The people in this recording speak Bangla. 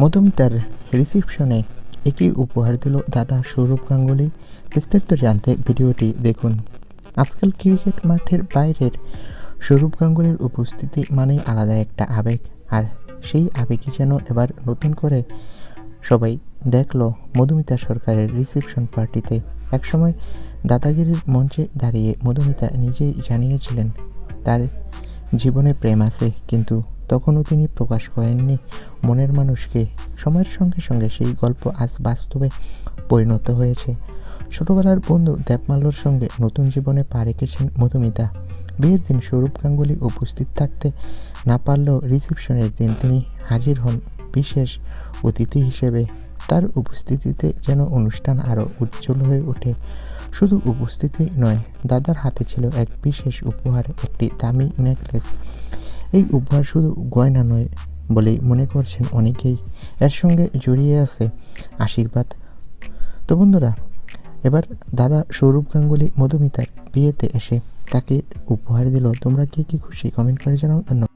মধুমিতার রিসিপশনে একটি উপহার দিল দাদা সৌরভ গাঙ্গুলি। বিস্তারিত জানতে ভিডিওটি দেখুন। আজকাল ক্রিকেট মাঠের বাইরের সৌরভ গাঙ্গুলির উপস্থিতি মানেই আলাদা একটা আবেগ। আর সেই আবেগই যেন এবার নতুন করে সবাই দেখল মধুমিতা সরকারের রিসেপশন পার্টিতে একসময় দাদাগিরির মঞ্চে দাঁড়িয়ে মধুমিতা নিজেই জানিয়েছিলেন, তার জীবনে প্রেম আছে, কিন্তু তখনও তিনি প্রকাশ করেননি। মনের মানুষকে সময়ের সঙ্গে সঙ্গে সেই গল্প আজ বাস্তবে পরিণত হয়েছে। ছোটবেলার বন্ধু দেবমাল্যর সঙ্গে নতুন জীবনে পা রেখেছেন মধুমিতা। বিয়ের দিন সৌরভ গাঙ্গুলি উপস্থিত থাকতে না পারলেও রিসেপশনের দিন তিনি হাজির হন বিশেষ অতিথি হিসেবে। তার উপস্থিতিতে যেন অনুষ্ঠান আরও উজ্জ্বল হয়ে ওঠে। শুধু উপস্থিতি নয়, দাদার হাতে ছিল এক বিশেষ উপহার, একটি দামি নেকলেস। এই উপহার শুধু গয়না নয় বলেই মনে করছেন অনেকেই। এর সঙ্গে জড়িয়ে আছে আশীর্বাদ। তো বন্ধুরা, এবার দাদা সৌরভ গাঙ্গুলি, মধুমিতার বিয়েতে এসে তাকে উপহার দিল। তোমরা কি কি খুশি? কমেন্ট করে জানাও। ধন্যবাদ।